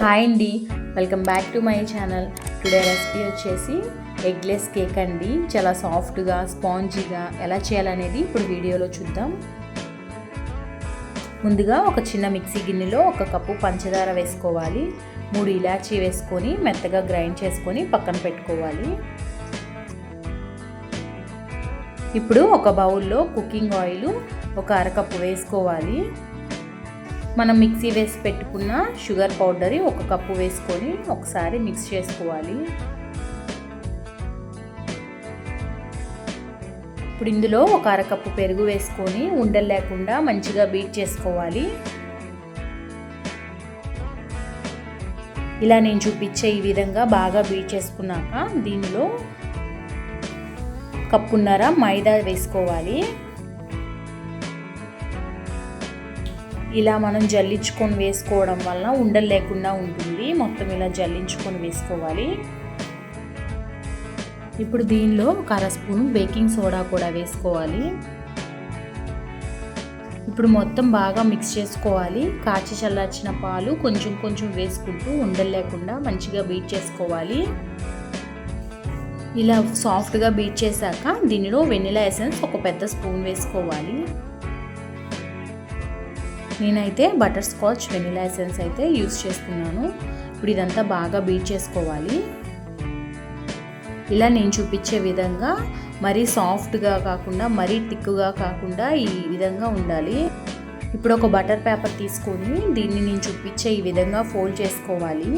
Hi అండి. Welcome back to my channel. Today recipe వచ్చేసి eggless cake అండి. చాలా సాఫ్ట్గా స్పాంజీగా ఎలా చేయాలనేది ఇప్పుడు వీడియోలో చూద్దాం. ముందుగా ఒక చిన్న మిక్సీ గిన్నెలో ఒక కప్పు పంచదార వేసుకోవాలి. మూడు ఇలాచీ వేసుకొని మెత్తగా గ్రైండ్ చేసుకొని పక్కన పెట్టుకోవాలి. ఇప్పుడు ఒక బౌల్లో కుకింగ్ ఆయిల్ ఒక అరకప్పు వేసుకోవాలి. మనం మిక్సీ వేసి పెట్టుకున్న షుగర్ పౌడర్ ఒక కప్పు వేసుకొని ఒకసారి మిక్స్ చేసుకోవాలి. ఇప్పుడు ఇందులో ఒక అరకప్పు పెరుగు వేసుకొని ఉండలు లేకుండా మంచిగా బీట్ చేసుకోవాలి. ఇలా నేను చూపించే ఈ విధంగా బాగా బీట్ చేసుకున్నాక దీనిలో కప్పున్నర మైదా వేసుకోవాలి. ఇలా మనం జల్లించుకొని వేసుకోవడం వల్ల ఉండలు లేకుండా ఉంటుంది. మొత్తం ఇలా జల్లించుకొని వేసుకోవాలి. ఇప్పుడు దీనిలో ఒక అర స్పూన్ బేకింగ్ సోడా కూడా వేసుకోవాలి. ఇప్పుడు మొత్తం బాగా మిక్స్ చేసుకోవాలి. కాచి చల్లార్చిన పాలు కొంచెం కొంచెం వేసుకుంటూ ఉండలు లేకుండా మంచిగా బీట్ చేసుకోవాలి. ఇలా సాఫ్ట్గా బీట్ చేశాక దీనిలో వెనిలా ఎసెన్స్ ఒక పెద్ద స్పూన్ వేసుకోవాలి. నేనైతే బటర్ స్కాచ్ వెనిలా ఎసెన్స్ అయితే యూజ్ చేస్తున్నాను. ఇప్పుడు ఇదంతా బాగా బీట్ చేసుకోవాలి. ఇలా నేను చూపించే విధంగా మరీ సాఫ్ట్గా కాకుండా మరీ థిక్గా కాకుండా ఈ విధంగా ఉండాలి. ఇప్పుడు ఒక బటర్ పేపర్ తీసుకొని దీన్ని నేను చూపించే ఈ విధంగా ఫోల్డ్ చేసుకోవాలి.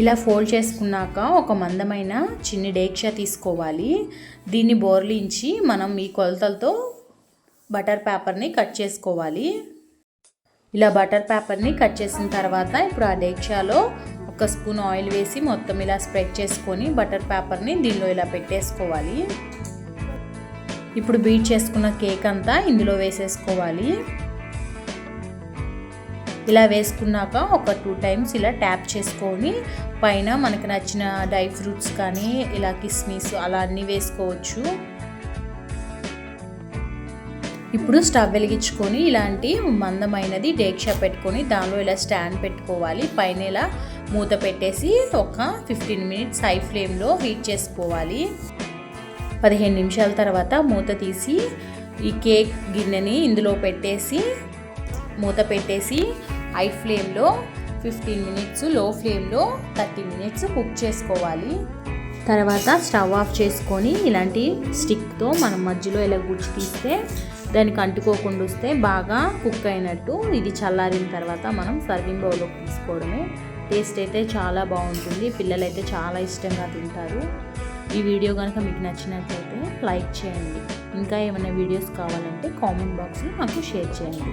ఇలా ఫోల్డ్ చేసుకున్నాక ఒక మందమైన చిన్ని డేక్ష తీసుకోవాలి. దీన్ని బోర్లించి మనం ఈ కొలతలతో బటర్ పేపర్ని కట్ చేసుకోవాలి. ఇలా బటర్ పేపర్ని కట్ చేసిన తర్వాత ఇప్పుడు ఆ డేక్షాలో ఒక స్పూన్ ఆయిల్ వేసి మొత్తం ఇలా స్ప్రెడ్ చేసుకొని బటర్ పేపర్ని దీనిలో ఇలా పెట్టేసుకోవాలి. ఇప్పుడు బీట్ చేసుకున్న కేక్ అంతా ఇందులో వేసేసుకోవాలి. ఇలా వేసుకున్నాక ఒక టూ టైమ్స్ ఇలా ట్యాప్ చేసుకొని పైన మనకు నచ్చిన డ్రై ఫ్రూట్స్ కానీ ఇలా కిస్మిస్ అలా అన్నీ వేసుకోవచ్చు. ఇప్పుడు స్టవ్ వెలిగించుకొని ఇలాంటి మందమైనది డేక్షా పెట్టుకొని దానిలో ఇలా స్టాండ్ పెట్టుకోవాలి. పైన ఇలా మూత పెట్టేసి ఒక ఫిఫ్టీన్ మినిట్స్ హై ఫ్లేమ్లో హీట్ చేసుకోవాలి. పదిహేను నిమిషాల తర్వాత మూత తీసి ఈ కేక్ గిన్నెని ఇందులో పెట్టేసి మూత పెట్టేసి హై ఫ్లేమ్లో ఫిఫ్టీన్ మినిట్స్లో ఫ్లేమ్లో థర్టీ మినిట్స్ కుక్ చేసుకోవాలి. తర్వాత స్టవ్ ఆఫ్ చేసుకొని ఇలాంటి స్టిక్తో మనం మధ్యలో ఇలా గుచ్చి తీస్తే దానికి అంటుకోకుండా వస్తే బాగా కుక్ అయినట్టు ఇది చల్లారిన తర్వాత మనం సర్వింగ్ బౌల్లోకి తీసుకోవడమే. టేస్ట్ అయితే చాలా బాగుంటుంది. పిల్లలైతే చాలా ఇష్టంగా తింటారు. ఈ వీడియో కనుక మీకు నచ్చినట్లయితే లైక్ చేయండి. ఇంకా ఏమైనా వీడియోస్ కావాలంటే కామెంట్ బాక్స్లో నాకు షేర్ చేయండి.